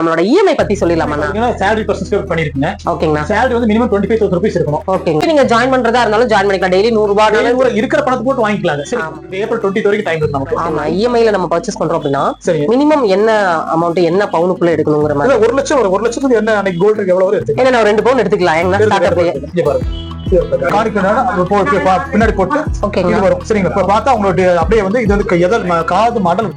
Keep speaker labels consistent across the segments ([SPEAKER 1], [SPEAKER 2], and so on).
[SPEAKER 1] நம்மளோட இஎம்ஐ பத்தி சொல்லிடலாமா
[SPEAKER 2] சேலரி பர்சன்ட் பண்ணிருக்குங்க
[SPEAKER 1] ஓகேங்கண்ணா.
[SPEAKER 2] சேலரி வந்து minimum twenty five thousand rupees இருக்கணும்.
[SPEAKER 1] ஓகேங்க. நீங்க ஜாயின் பண்றதா இருந்தாலும் ஜாயின் பண்ணிக்கலாம். டெய்லி நூறு ரூபாய்
[SPEAKER 2] இருக்கிற பணத்தை போட்டு வாங்கிக்கலாங்க. சரி. ஏப்ரல் டுவெண்ட்டி வரைக்கும் டைம் இருக்கு நமக்கு.
[SPEAKER 1] ஆமா. இஎம்ஐல நம்ம பர்ச்சேஸ் பண்றோம் அப்படின்னா
[SPEAKER 2] சரி.
[SPEAKER 1] மினிமம் என்ன அமௌண்ட் என்ன பவுனுக்குள்ள எடுக்கணுங்கிற மாதிரி.
[SPEAKER 2] ஒரு லட்சம் ஒரு லட்சத்துக்கு என்ன அன்னைக்கு கோல்டு எவ்வளவு
[SPEAKER 1] ஏன்னா ரெண்டு பவுன் எடுத்துக்கலாம். ஏங்கண்ணா ஸ்டார்ட்அப்லயே
[SPEAKER 2] பின்னாடி போட்டு இது வரும். சரிங்களா? இப்ப பார்த்தா உங்களுடைய அப்படியே வந்து இது வந்து எதல் காது மாடல்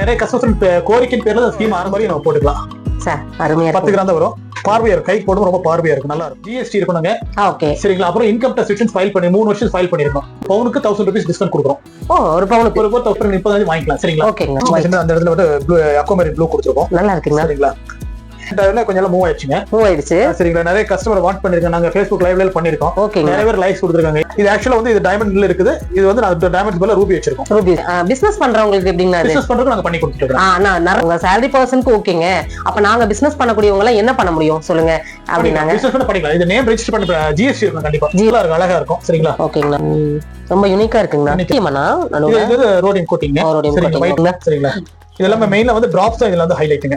[SPEAKER 2] நிறைய கஸ்டமர் கோரிக்கையின் பேர்ல ஸ்கீம் மாதிரி நம்ம போட்டுக்கலாம்.
[SPEAKER 1] சார் அருமையா
[SPEAKER 2] பத்து
[SPEAKER 1] இருக்கு
[SPEAKER 2] கிராம் தான் வரும். பார்வையா இருக்கும் கை போடும் ரொம்ப பார்வையா இருக்கும். நல்லா இருக்கும். ஜிஎஸ்டி இருக்கணுங்க.
[SPEAKER 1] ஓகே
[SPEAKER 2] சரிங்களா? அப்புறம் இன்கம் டேக்ஸ் ஃபைல் பண்ணி மூணு வருஷம் ஃபைல் பண்ணிருக்கோம். பவுனுக்கு தௌசண்ட் ருபீஸ் டிஸ்கவுண்ட் கொடுக்குறோம்.
[SPEAKER 1] ஓ ஒரு பவுனுக்கு?
[SPEAKER 2] ஒரு ஒரு தௌசண்ட் முப்பதாயிரம் வாங்கிக்கலாம். சரிங்களா? சின்ன அந்த இடத்துல வந்து ப்ளூ அக்கோமரி ப்ளூ கொடுத்துருக்கோம்.
[SPEAKER 1] நல்லா
[SPEAKER 2] சரிங்களா? கொஞ்சம் மூவ் ஆயிடுச்சுங்க.
[SPEAKER 1] மூவ் ஆயிடுச்சு.
[SPEAKER 2] சரிங்களா. நிறைய கஸ்டமர் வாண்ட் பண்ணிருக்கோம் நாங்க ஃபேஸ்புக் லைவ்ல பண்ணிருக்கோம்
[SPEAKER 1] ஓகேங்க
[SPEAKER 2] நிறைய பேர் லைக்ஸ் கொடுத்துருக்காங்க. இது ஆக்சுவலா வந்து இது டைமண்ட்ல இருக்குது. இது வந்து நான் டைமண்ட் பதிலா ரூபி வச்சிருக்கோம்.
[SPEAKER 1] ரூபி பிசினஸ் பண்றவங்களுக்கு இது?
[SPEAKER 2] பிசினஸ் பண்றதுக்கு நாங்க பண்ணி
[SPEAKER 1] உங்க சேலரி பர்சனுக்கு ஓகேங்க அப்ப நாங்க பிசினஸ் பண்ணக்கூடியவங்க எல்லாம் என்ன பண்ண முடியும்? சொல்லுங்க. அப்படின்னாங்க.
[SPEAKER 2] பிசினஸ் பண்ண பண்ணிக்கலாம். இது நேம் ரெஜிஸ்டர் பண்ண ஜிஎஸ்டி இருக்கும் கண்டிப்பா. ஜிஎலா இருக்கும். அழகா இருக்கும். சரிங்களா?
[SPEAKER 1] ஓகேங்கண்ணா ம், ரொம்ப யூனிக்கா
[SPEAKER 2] Unique.
[SPEAKER 1] நிச்சயமாண்ணா
[SPEAKER 2] ரோடிங் கோட்டிங். சரிங்களா? இது எல்லாமே மெயின்ல வந்து டிராப்ஸ் தான் இதுல வந்து ஹைலைட்டுங்க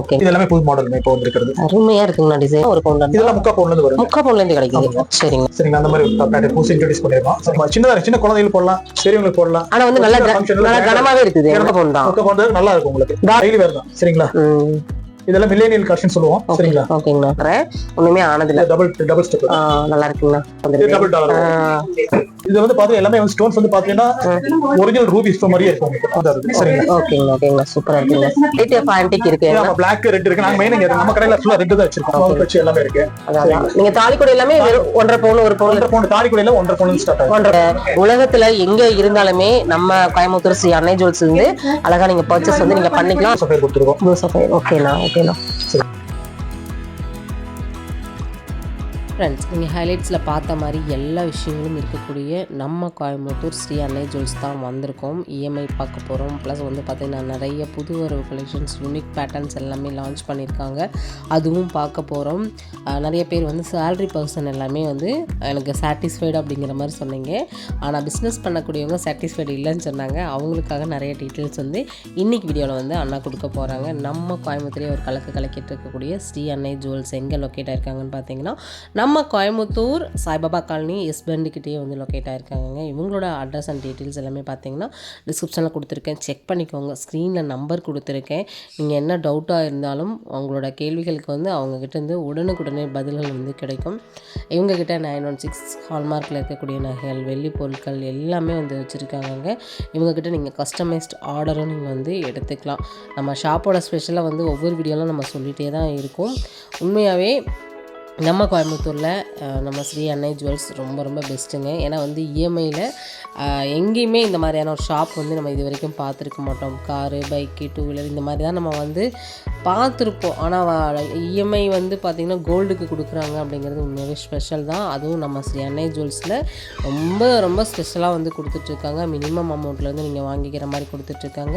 [SPEAKER 1] ஓகே
[SPEAKER 2] இது எல்லாமே புது மாடல் இப்போ வந்திருக்கிறது.
[SPEAKER 1] அருமையா இருக்குங்கண்ணா டிசைன் ஒரு பவுண்ட்
[SPEAKER 2] இதெல்லாம் முக்கா பவுன்ல இருந்து வரும்
[SPEAKER 1] முக்கா பவுண்ட்ல இருந்து கிடைக்குது. சரிங்க.
[SPEAKER 2] சரிங்களா அந்த மாதிரி பேட்டர் புதுசு இன்ட்ரோடியூஸ் பண்ணிருக்கோம். சின்னதா சின்ன குழந்தைகளுக்கு போடலாம். பெரியவங்களுக்கு போடலாம்.
[SPEAKER 1] ஆனா வந்து நல்ல கனமாவே இருக்குது. முக்கா பவுண்ட் தான்.
[SPEAKER 2] முக்கா பவுன் நல்லா இருக்கும் உங்களுக்கு. டெய்லி வேர் தான். சரிங்களா? இதெல்லாம் மில்லேனியல் கலெக்ஷன் சொல்லுவோம்.
[SPEAKER 1] ஓகே
[SPEAKER 2] சரிங்களா?
[SPEAKER 1] ஓகேங்கண்ணா வரேன். ஒண்ணுமே ஆனதில்ல.
[SPEAKER 2] டபுள் டபுள் ஸ்டெப்
[SPEAKER 1] நல்லா இருக்குங்கண்ணா. வந்துருக்கு.
[SPEAKER 2] டபுள் டாலர் இது வந்து பாத்தீங்கன்னா எல்லாமே வந்து ஸ்டோன்ஸ் வந்து பாத்தீங்கன்னா ஒரிஜினல் ரூபி ஸ்டோன் மாதிரியே இருக்கும். சரிங்களா?
[SPEAKER 1] ஓகேங்கண்ணா ஓகேங்கண்ணா சூப்பரா இருக்குங்க ரேட் ஆன்டிக் இருக்கு
[SPEAKER 2] நம்ம பிளாக் ரெட் இருக்கு. நாங்க மெயின் நம்ம கடையில ஃபுல்லா ரெட் தான் வச்சிருக்கோம். அவங்க வச்சு எல்லாமே இருக்கு.
[SPEAKER 1] நீங்க தாலிக்கொடி எல்லாமே வெறும் ஒன்றரை பவுன் ஒரு பவுன்.
[SPEAKER 2] ஒன்றரை பவுன் தாலி கூடையில ஒன்றரை பவுன் ஸ்டார்ட் ஆகும்
[SPEAKER 1] உலகத்துல எங்க இருந்தாலுமே நம்ம கோயம்புத்தூர் ஸ்ரீ அன்னை ஜுவல்ஸ் இருந்து அழகா நீங்க பர்ச்சேஸ் வந்து நீங்க பண்ணிக்கலாம்.
[SPEAKER 2] பேர் கொடுத்துருக்கோம்.
[SPEAKER 1] ப்ளூ சஃபை ஓகேண்ணா ஓகேண்ணா
[SPEAKER 3] ஃப்ரெண்ட்ஸ் நீங்கள் ஹைலைட்ஸில் பார்த்த மாதிரி எல்லா விஷயங்களும் இருக்கக்கூடிய நம்ம கோயம்புத்தூர் ஸ்ரீ அன்னை ஜுவல்ஸ் தான் வந்திருக்கோம். இஎம்ஐ பார்க்க போகிறோம் ப்ளஸ் வந்து பார்த்திங்கன்னா நிறைய புது ஒரு கலெக்ஷன்ஸ் யூனிக் பேட்டர்ன்ஸ் எல்லாமே லான்ச் பண்ணியிருக்காங்க. அதுவும் பார்க்க போகிறோம் நிறைய பேர் வந்து சேலரி பர்சன் எல்லாமே வந்து எனக்கு சாட்டிஸ்ஃபைடு அப்படிங்கிற மாதிரி சொன்னீங்க. ஆனால் பிஸ்னஸ் பண்ணக்கூடியவங்க சாட்டிஸ்ஃபைடு இல்லைன்னு சொன்னாங்க. அவங்களுக்காக நிறைய டீட்டெயில்ஸ் வந்து இன்னைக்கு வீடியோவில் வந்து அண்ணா கொடுக்க போகிறாங்க நம்ம கோயம்புத்தூரே ஒரு கலக்கு கலக்கிட்டு இருக்கக்கூடிய ஸ்ரீ அன்னை ஜுவல்ஸ் எங்கே லொக்கேட் ஆயிருக்காங்கன்னு பார்த்தீங்கன்னா நம்ம கோயம்புத்தூர் சாய்பாபா காலனி எஸ் கிட்டேயே வந்து லொக்கேட் ஆகிருக்காங்க இவங்களோட அட்ரஸ் அண்ட் டீட்டெயில்ஸ் எல்லாமே பார்த்தீங்கன்னா டிஸ்கிரிப்ஷனில் கொடுத்துருக்கேன். செக் பண்ணிக்கோங்க. ஸ்க்ரீனில் நம்பர் கொடுத்துருக்கேன். நீங்கள் என்ன டவுட்டாக இருந்தாலும் அவங்களோட கேள்விகளுக்கு வந்து அவங்கக்கிட்டேருந்து உடனுக்குடனே பதில்கள் வந்து கிடைக்கும். இவங்கக்கிட்ட நைன் ஒன் சிக்ஸ் ஹால்மார்க்கில் இருக்கக்கூடிய நகைகள் வெள்ளி பொருட்கள் எல்லாமே வந்து வச்சுருக்காங்க இவங்கக்கிட்ட நீங்கள் கஸ்டமைஸ்ட் ஆர்டரும் நீங்கள் வந்து எடுத்துக்கலாம். நம்ம ஷாப்போட ஸ்பெஷலாக வந்து ஒவ்வொரு வீடியோலாம் நம்ம சொல்லிகிட்டே தான் இருக்கோம். உண்மையாகவே நம்ம கோயம்புத்தூரில் நம்ம ஸ்ரீ அன்னை ஜுவல்ஸ் ரொம்ப ரொம்ப பெஸ்ட்டுங்க. ஏன்னா வந்து இஎம்ஐயில் எங்கேயுமே இந்த மாதிரியான ஒரு ஷாப் வந்து நம்ம இது வரைக்கும் பார்த்துருக்க மாட்டோம். காரு பைக்கு டூ வீலர் இந்த மாதிரி தான் நம்ம வந்து பார்த்துருப்போம். ஆனால் இஎம்ஐ வந்து பார்த்திங்கன்னா கோல்டுக்கு கொடுக்குறாங்க அப்படிங்கிறது உண்மையாகவே ஸ்பெஷல் தான். அதுவும் நம்ம ஸ்ரீ அன்னை ஜுவல்ஸில் ரொம்ப ரொம்ப ஸ்பெஷலாக வந்து கொடுத்துட்ருக்காங்க. மினிமம் அமௌண்ட்லேருந்து நீங்கள் வாங்கிக்கிற மாதிரி கொடுத்துட்ருக்காங்க.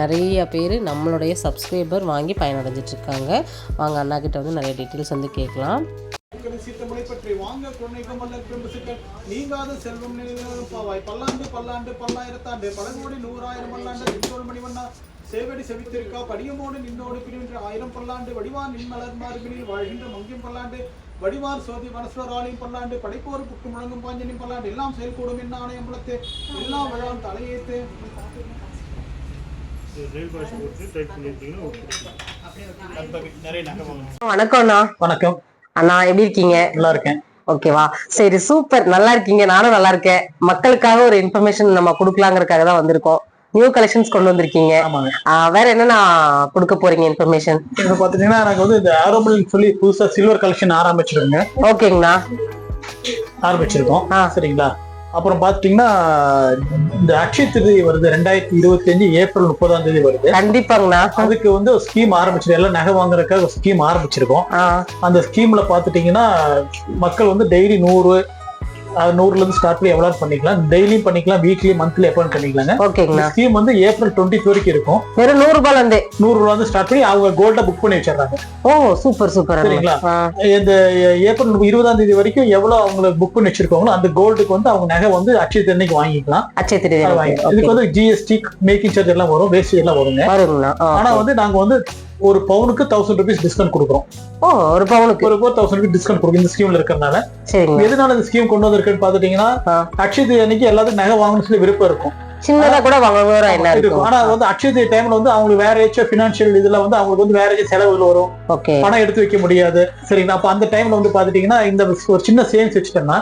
[SPEAKER 3] நிறைய பேர் நம்மளுடைய சப்ஸ்கிரைபர் வாங்கி பயனடைஞ்சிட்ருக்காங்க. வாங்க அண்ணா கிட்ட வந்து நிறைய டீட்டெயில்ஸ் வந்து கேட்கலாம்.
[SPEAKER 4] சீத்தமலை பற்றி வாங்க குழந்தைக்கும் வல்ல பெரும்புசுக்கள் நீங்காத செல்வம் பாவாய். பல்லாண்டு பல்லாண்டு பல்லாயிரத்தாண்டு பழங்கோடி நூறாயிரம் பல்லாண்டு நின்றோடு மணிவண்ணா சேவடி செவித்திருக்கா படியமோடு நின்னோடு பிரிவின்ற ஆயிரம் பல்லாண்டு வடிவான் நின்மலர் மார்பினில் வாழ்கின்ற மங்கியம் பல்லாண்டு வடிவார் சோதி வனஸ்வராலையும் பல்லாண்டு படைப்போர் புக்கு முழங்கும் பாஞ்சனின் பல்லாண்டு எல்லாம் செயல்கூடும் என்ன ஆணையம் புலத்து எல்லாம் விழாம் தலையேத்து.
[SPEAKER 1] வணக்கம்ண்ணா
[SPEAKER 2] வணக்கம்.
[SPEAKER 1] அண்ணா எப்படி இருக்கீங்க?
[SPEAKER 2] நல்லா இருக்கேன்.
[SPEAKER 1] ஓகேவா சரி சூப்பர் நல்லா இருக்கீங்க. நானும் நல்லா இருக்கேன். மக்களுக்காக ஒரு இன்ஃபர்மேஷன் நம்ம கொடுக்கலாங்கிறதுக்காக தான் வந்திருக்கோம். நியூ கலெக்ஷன்ஸ் கொண்டு வந்திருக்கீங்க. வேற என்னண்ணா கொடுக்க போறீங்க இன்ஃபர்மேஷன்
[SPEAKER 2] இது பாத்தீங்கன்னா எனக்கு வந்து இந்த ஆரோபிள் சொல்லி புதுசா சில்வர் கலெக்ஷன் ஆரம்பிச்சிருக்கோங்க.
[SPEAKER 1] ஓகேங்கண்ணா
[SPEAKER 2] ஆரம்பிச்சிருக்கோம். சரிங்களா? அப்புறம் பாத்தீங்கன்னா இந்த அக்ஷய திருதி வருது ரெண்டாயிரத்தி இருபத்தி அஞ்சு ஏப்ரல் முப்பதாம் தேதி வருது.
[SPEAKER 1] கண்டிப்பாங்கண்ணா.
[SPEAKER 2] அதுக்கு வந்து ஒரு ஸ்கீம் ஆரம்பிச்சிருக்கோம் எல்லாம் நகை வாங்குறதுக்காக ஒரு ஸ்கீம் ஆரம்பிச்சிருக்கோம். அந்த ஸ்கீம்ல பாத்துட்டீங்கன்னா மக்கள் வந்து டெய்லி நூறு நூறுல இருந்து ஸ்டார்ட் பண்ணி எவ்வளவு பண்ணிக்கலாம்? டெய்லியும் பண்ணிக்கலாம் வீக்லி மந்த்லி எப்போ பண்ணிக்கலாங்க.
[SPEAKER 1] ஓகேங்கண்ணா.
[SPEAKER 2] ஸ்கீம் வந்து ஏப்ரல் டுவெண்ட்டி வரைக்கும் இருக்கும்.
[SPEAKER 1] வெறும் நூறு ரூபாய்ல இருந்தே
[SPEAKER 2] நூறு ரூபா வந்து ஸ்டார்ட் பண்ணி அவங்க கோல்டா புக் பண்ணி வச்சிடுறாங்க.
[SPEAKER 1] ஓ சூப்பர் சூப்பர்
[SPEAKER 2] சரிங்களா? இந்த ஏப்ரல் இருபதாம் தேதி வரைக்கும் எவ்வளவு அவங்க புக் பண்ணி வச்சிருக்காங்களோ அந்த கோல்டுக்கு வந்து அவங்க நகை வந்து அட்சய திருநெல்வேலிக்கு வாங்கிக்கலாம்.
[SPEAKER 1] அச்சய
[SPEAKER 2] வாங்கிக்கலாம். இதுக்கு வந்து ஜிஎஸ்டி மேக்கிங் சார்ஜ் எல்லாம் வரும் வேஸ்டேஜ் எல்லாம் வருங்க. ஆனா வந்து நாங்க வந்து ஒரு பவுனுக்கு தௌசண்ட் ருபீஸ் டிஸ்கவுண்ட் கொடுக்குறோம்.
[SPEAKER 1] ஓ ஒரு பவுனுக்கு.
[SPEAKER 2] ஒரு ஃபோர் தௌசண்ட் டிஸ்கவுண்ட் கொடுக்கும் இந்த ஸ்கீம்ல இருக்கிறதுனால. எதனால இந்த ஸ்கீம் கொண்டு வந்திருக்குன்னு பாத்துட்டீங்கன்னா. அக்ஷய அன்னைக்கு எல்லாத்துக்கும் நகை வாங்கணும்னு சொல்லி விருப்பம் இருக்கும்.
[SPEAKER 1] சின்னதா கூட வாங்குறவரா என்ன
[SPEAKER 2] இருக்கும்? ஆனா அது வந்து அக்ஷய டைம்ல வந்து அவங்களுக்கு வேற ஏதாச்சும் பினான்சியல் இதுல வந்து அவங்களுக்கு வந்து வேற ஏதாச்சும் செலவுகள் வரும். பணம் எடுத்து வைக்க முடியாது. சரிங்களா? அப்ப அந்த டைம்ல வந்து பாத்துட்டீங்கன்னா இந்த ஒரு சின்ன சேவிங்ஸ் வச்சுட்டோம்னா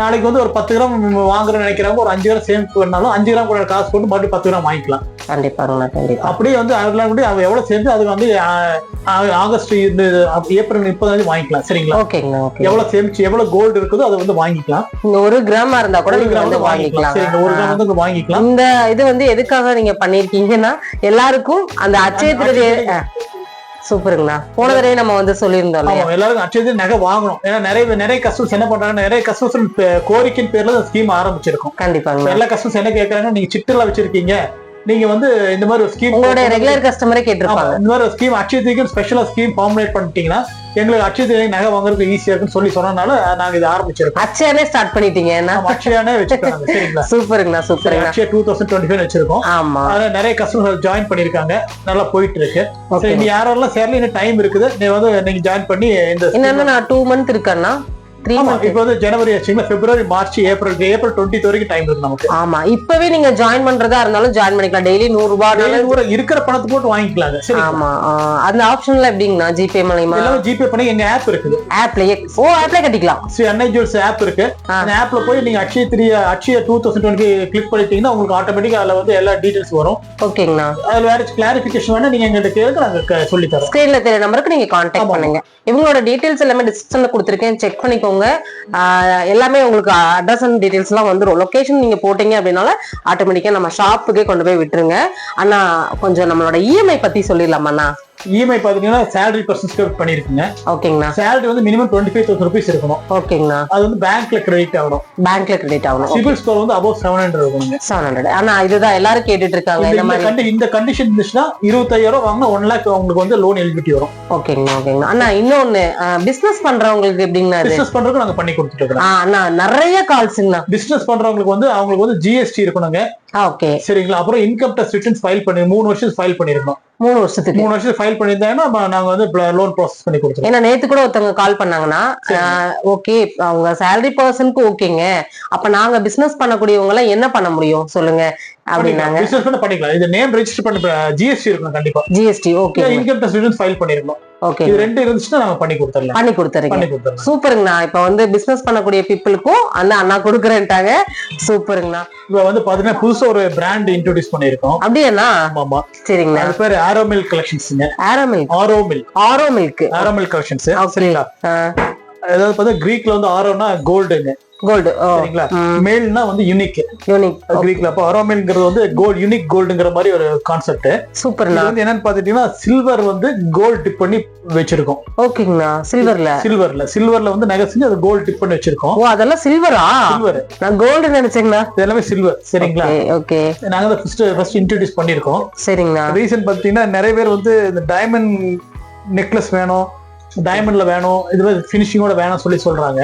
[SPEAKER 2] நாளைக்கு வந்து ஒரு பத்து கிராம் வாங்குறேன்னு நினைக்கிறவங்க ஒரு அஞ்சு கிராம் சேமிப்பு பண்ணாலும் அஞ்சு கிராம் கூட காசு போட்டு மறுபடியும் பத்து கிராம் வாங்கிக்கலாம்.
[SPEAKER 1] கண்டிப்பாங்கண்ணா கண்டிப்பா.
[SPEAKER 2] அப்படியே வந்து அதெல்லாம் கூட அவன் எவ்வளவு சேர்ந்து அதுக்கு வந்து ஆகஸ்ட் இந்த ஏப்ரல் முப்பதாம் வாங்கிக்கலாம் சரிங்களா?
[SPEAKER 1] ஓகேங்கண்ணா ஓகே
[SPEAKER 2] எவ்வளவு சேமிச்சு எவ்வளவு கோல்டு இருக்குதோ அதை வந்து வாங்கிக்கலாம்.
[SPEAKER 1] இந்த ஒரு கிராமா இருந்தா கூட நீங்க வந்து
[SPEAKER 2] வாங்கிக்கலாம் சரிங்க ஒரு கிராம் வந்து வாங்கிக்கலாம்.
[SPEAKER 1] இந்த இது வந்து எதுக்காக நீங்க பண்ணிருக்கீங்கன்னா எல்லாருக்கும் அந்த அச்சய திருதியை சூப்பருங்கண்ணா. போன தடவை நம்ம வந்து சொல்லியிருந்தோம்
[SPEAKER 2] எல்லாருக்கும் அச்சது நகை வாங்கணும். ஏன்னா நிறைய நிறைய கஸ்டமர்ஸ் என்ன பண்றாங்க நிறைய கஸ்டமர்ஸ் கோரிக்கையின் பேர்ல ஸ்கீம் ஆரம்பிச்சிருக்கோம்.
[SPEAKER 1] கண்டிப்பாங்கண்ணா.
[SPEAKER 2] எல்லா கஸ்டமர்ஸ் என்ன கேக்குறாங்க நீங்க சிட்டுல வச்சிருக்கீங்க. நீங்க வந்து இந்த மாதிரி ஒரு ஸ்கீம்
[SPEAKER 1] உங்களுடைய ரெகுலர் கஸ்டமரே கேட்டிருப்பாங்க.
[SPEAKER 2] இந்த மாதிரி ஒரு ஸ்கீம் அக்ஷயத்துக்கு ஸ்பெஷலா ஸ்கீம் ஃபார்முலேட் பண்ணிட்டீங்கன்னா எங்களுக்கு அக்ஷயத்துக்கு நகை வாங்குறதுக்கு ஈஸியா இருக்குன்னு சொல்லி சொன்னனால நாங்க இது ஆரம்பிச்சிருக்கோம்.
[SPEAKER 1] அச்சயனே ஸ்டார்ட் பண்ணிட்டீங்க
[SPEAKER 2] அக்ஷயானே வச்சிருக்காங்க சரிங்களா?
[SPEAKER 1] சூப்பருங்கண்ணா
[SPEAKER 2] சரி,
[SPEAKER 1] சூப்பருங்கண்ணா.
[SPEAKER 2] Akshaya two thousand twenty five வச்சிருக்கோம்.
[SPEAKER 1] ஆமா.
[SPEAKER 2] அதுல நிறைய கஸ்டமர் ஜாயின் பண்ணிருக்காங்க நல்லா போயிட்டு இருக்கு சரி நீ யாரெல்லாம் சேரல இன்னும் டைம் இருக்குது. நீ வந்து நீங்க ஜாயின் பண்ணி இந்த
[SPEAKER 1] என்னன்னா நான் டூ மந்த் இருக்கேன்னா த்ரீ
[SPEAKER 2] இப்போ வந்து ஜனவரி ஆச்சுங்களா பிப்ரவரி மார்ச் ஏப்ரல் ஏப்ரல் டுவெண்ட்டி வரைக்கும் டைம் இருக்கு நமக்கு.
[SPEAKER 1] ஆமா இப்பவே நீங்க ஜாயின் பண்றதா இருந்தாலும் ஜாயின் பண்ணிக்கலாம். டெய்லி நூறு ரூபாய்
[SPEAKER 2] இருக்கிற பணத்தை போட்டு வாங்கிக்கலாங்க. சரி
[SPEAKER 1] ஆமா அந்த ஆப்ஷன்ல எப்படிங்கண்ணா? ஜிபே மூலியமா?
[SPEAKER 2] எல்லாமே ஜிபே பண்ணி எங்க ஆப் இருக்குது.
[SPEAKER 1] ஆப்லயே ஓ ஆப்ல கட்டிக்கலாம்.
[SPEAKER 2] ஸ்ரீ அன்னை ஜுவல்ஸ் ஆப் இருக்கு.
[SPEAKER 1] ஆ.
[SPEAKER 2] அந்த ஆப்ல போய் நீங்க Akshaya three Akshaya two thousand twenty click பண்ணிட்டீங்கன்னா உங்களுக்கு ஆட்டோமேட்டிக்கா அதுல வந்து எல்லா டீடைல்ஸ் வரும்.
[SPEAKER 1] ஓகேங்கண்ணா
[SPEAKER 2] அதுல வேற கிளாரிபிகேஷன் வேணா நீங்க எங்கிட்ட கேளுங்க நாங்க க- சொல்லி தரோம்.
[SPEAKER 1] ஸ்கிரீன்ல தெரிய நம்பருக்கு நீங்க காண்டாக்ட்
[SPEAKER 2] ஆமா.
[SPEAKER 1] பண்ணுங்க. இவங்களோட டீடைல்ஸ் எல்லாமே டிஸ்கிரிப்ஷன்ல கொடுத்துருக்கேன். செக் பண்ணிக்கோங்க. ஆஹ் எல்லாமே உங்களுக்கு அட்ரஸ் அண்ட் டீட்டெயில்ஸ்லாம் எல்லாம் வந்துரும். லொகேஷன் நீங்க போட்டீங்க அப்படின்னால ஆட்டோமேட்டிக்கா நம்ம ஷாப்புக்கே கொண்டு போய் விட்டுருங்க. அண்ணா கொஞ்சம் நம்மளோட இஎம்ஐ பத்தி சொல்லிடலாமாண்ணா?
[SPEAKER 2] இஎம்ஐ பாத்தீங்கன்னா சேலரி பர்சன்ட் பண்ணிருக்குங்க.
[SPEAKER 1] ஓகேங்கண்ணா.
[SPEAKER 2] சேலரி வந்து minimum twenty five thousand rupees இருக்கணும்.
[SPEAKER 1] ஓகேங்கண்ணா.
[SPEAKER 2] அது வந்து பேங்க்ல கிரெடிட் ஆகணும்.
[SPEAKER 1] பேங்க்ல கிரெடிட் ஆகணும்.
[SPEAKER 2] சிபில் ஸ்கோர் வந்து அபவ் செவன் ஹண்ட்ரட் இருக்கணுங்க.
[SPEAKER 1] செவன் ஹண்ட்ரட் ஆனா இதுதான் எல்லாரும் கேட்டுட்டு இருக்காங்க
[SPEAKER 2] இந்த-
[SPEAKER 1] மாதிரி.
[SPEAKER 2] இந்த கண்டிஷன் இருந்துச்சுன்னா இருபத்தாயிரம் வாங்கினா ஒன் லேக் உங்களுக்கு வந்து லோன் எலிஜிபிலிட்டி வரும்.
[SPEAKER 1] ஓகேங்கண்ணா ஓகேங்கண்ணா. அண்ணா இன்னொன்னு பிசினஸ் பண்றவங்களுக்கு எப்படிங்கண்ணா
[SPEAKER 2] பிசினஸ் பண்றதுக்கு நாங்க பண்ணி கொடுத்துட்டு இருக்கோம்
[SPEAKER 1] அண்ணா நிறைய கால்ஸுங்கண்ணா
[SPEAKER 2] பிசினஸ் பண்றவங்களுக்கு வந்து அவங்களுக்கு வந்து ஜிஎஸ்டி இருக்கணுங்க.
[SPEAKER 1] ஓகே
[SPEAKER 2] சரிங்களா? அப்புறம் இன்கம் டேக்ஸ் ரிட்டர்ன்ஸ் ஃபைல் பண்ணி மூணு வருஷம் ஃபைல் பண்ணிருக்கணும்
[SPEAKER 1] மூணு வருஷத்துக்கு.
[SPEAKER 2] மூணு வருஷம் ஃபைல் பண்ணியிருந்தாங்கன்னா நம்ம- நாங்க வந்து லோன் ப்ராசஸ் பண்ணி கொடுத்துருவோம்.
[SPEAKER 1] ஏன்னா நேத்து கூட ஒருத்தவங்க கால் பண்ணாங்கன்னா ஓகே அவங்க சேலரி பர்சனுக்கு ஓகேங்க. அப்ப நாங்க பிசினஸ் பண்ணக்கூடியவங்க எல்லாம் என்ன பண்ண முடியும்? சொல்லுங்க. அப்படின்னாங்க.
[SPEAKER 2] பிசினஸ் பண்ண பண்ணிக்கலாம். இது நேம் ரெஜிஸ்டர் பண்ண ஜிஎஸ்டி இருக்கணும் கண்டிப்பா.
[SPEAKER 1] GST okay
[SPEAKER 2] income tax returns file பண்ணிருக்கணும்
[SPEAKER 1] ஓகே
[SPEAKER 2] இது ரெண்டு இருந்துச்சுன்னா நாங்க பண்ணி கொடுத்துடலாம்.
[SPEAKER 1] பண்ணி
[SPEAKER 2] கொடுத்துடலாம்.
[SPEAKER 1] சூப்பருங்கண்ணா. இப்ப வந்து பிசினஸ் பண்ணக்கூடிய பீப்புளுக்கும் அந்த அண்ணா கொடுக்குறேன்ட்டாங்க. சூப்பருங்கண்ணா.
[SPEAKER 2] இப்போ வந்து பாத்தீங்கன்னா புதுசா ஒரு பிராண்ட் இன்ட்ரோடியூஸ் பண்ணிருக்கோம்
[SPEAKER 1] அப்படியாண்ணா?
[SPEAKER 2] ஆமா
[SPEAKER 1] சரிங்கண்ணா.
[SPEAKER 2] அது பேரு ஆரோமில் கலெக்ஷன்ஸ்ங்க
[SPEAKER 1] ஆரோ மில்க்
[SPEAKER 2] ஆரோமில்
[SPEAKER 1] ஆரோ மில்க்
[SPEAKER 2] ஆரோமில் கலெக்ஷன்ஸ் சரிங்களா? அதாவது பார்த்தா கிரீக்ல வந்து ஆரோனா கோல்டுங்க
[SPEAKER 1] கோல்டு
[SPEAKER 2] சரிங்களா? மேல்னா வந்து யூனிக்
[SPEAKER 1] யூனிக்
[SPEAKER 2] கிரீக்ல அப்போ அரோமில்ங்கிறது வந்து கோல்டு யூனிக் கோல்டுங்கிற மாதிரி ஒரு கான்செப்ட் இது
[SPEAKER 1] சூப்பர்ண்ணா
[SPEAKER 2] வந்து என்னன்னு பாத்துட்டீங்கன்னா சில்வர் வந்து கோல்ட் டிப் பண்ணி வச்சிருக்கோம்.
[SPEAKER 1] ஓகேங்கண்ணா. சில்வர்ல
[SPEAKER 2] சில்வர்ல சில்வர்ல வந்து நகை செஞ்சு அது கோல்ட் டிப் பண்ணி வச்சிருக்கோம்.
[SPEAKER 1] ஓ அதெல்லாம் சில்வரா
[SPEAKER 2] சில்வர்
[SPEAKER 1] நான் கோல்டு நினைச்சேங்கண்ணா.
[SPEAKER 2] இது எல்லாமே சில்வர் சரிங்களா?
[SPEAKER 1] ஓகே
[SPEAKER 2] நாங்க தான் ஃபர்ஸ்ட் ஃபர்ஸ்ட் இன்ட்ரடியூஸ் பண்ணிருக்கோம்
[SPEAKER 1] சரிங்கண்ணா.
[SPEAKER 2] ரீசன் பாத்தீங்கன்னா நிறைய பேர் வந்து இந்த டைமண்ட் நெக்லஸ் வேணும் டைமண்ட்ல வேணும் இது மாதிரி ஃபினிஷிங்கோட வேணும் சொல்லி சொல்றாங்க.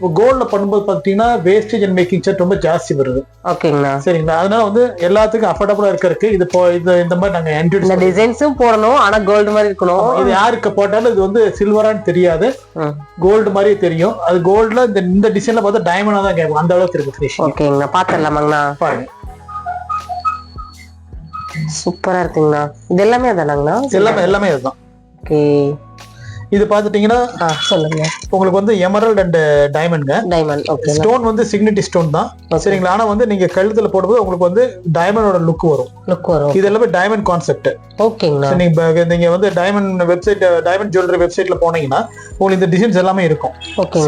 [SPEAKER 2] இப்போ கோல்ட்ல பண்ணும்போது பாத்தீங்கன்னா வேஸ்டேஜ் அண்ட் மேக்கிங் சார்ஜ் ரொம்ப ஜாஸ்தி வருது.
[SPEAKER 1] ஓகேங்கண்ணா
[SPEAKER 2] சரிங்களா? அதனால வந்து எல்லாத்துக்கும் அஃபோர்டபுளா இருக்கிறதுக்கு இது போ- இது இந்த மாதிரி நாங்க
[SPEAKER 1] இந்த
[SPEAKER 2] இன்ட்ரடியூஸ்
[SPEAKER 1] டிசைன்ஸும் போடணும் ஆனா கோல்டு மாதிரி இருக்கணும்.
[SPEAKER 2] இது யாருக்கு போட்டாலும் இது வந்து சில்வரான்னு தெரியாது. கோல்டு மாதிரியே தெரியும். அது கோல்ட்ல இந்த இந்த டிசைன்ல பார்த்தா டைமண்டா தான் கேட்கும் அந்த அளவுக்கு இருக்கு ஃபினிஷிங்
[SPEAKER 1] ஓகேங்கண்ணா பாத்திரலாமாங்கண்ணா?
[SPEAKER 2] பாருங்க.
[SPEAKER 1] சூப்பரா இருக்குங்கண்ணா. இது எல்லாமே அதானாங்கண்ணா?
[SPEAKER 2] எல்லாமே எல்லாமே இதுதான்
[SPEAKER 1] ஓகே.
[SPEAKER 2] இது பாத்துட்டீங்கன்னா
[SPEAKER 1] சொல்லுங்க.
[SPEAKER 2] உங்களுக்கு வந்து எமரல்ட் அண்ட் டைமண்ட்ங்க
[SPEAKER 1] டைமண்ட் ஓகே
[SPEAKER 2] ஸ்டோன் வந்து சிக்னிட்டி ஸ்டோன் தான். சரிங்களா? ஆனா வந்து நீங்க கழுத்துல போடும்போது உங்களுக்கு வந்து டைமண்டோட லுக் வரும்.
[SPEAKER 1] லுக் வரும்.
[SPEAKER 2] இது எல்லாமே டைமண்ட் கான்செப்ட்
[SPEAKER 1] ஓகேங்கண்ணா
[SPEAKER 2] நீங்க நீங்க வந்து டைமண்ட் வெப்சைட் டைமண்ட் ஜுவல்லரி வெப்சைட்ல போனீங்கன்னா உங்களுக்கு இந்த டிசைன்ஸ் எல்லாமே இருக்கும்.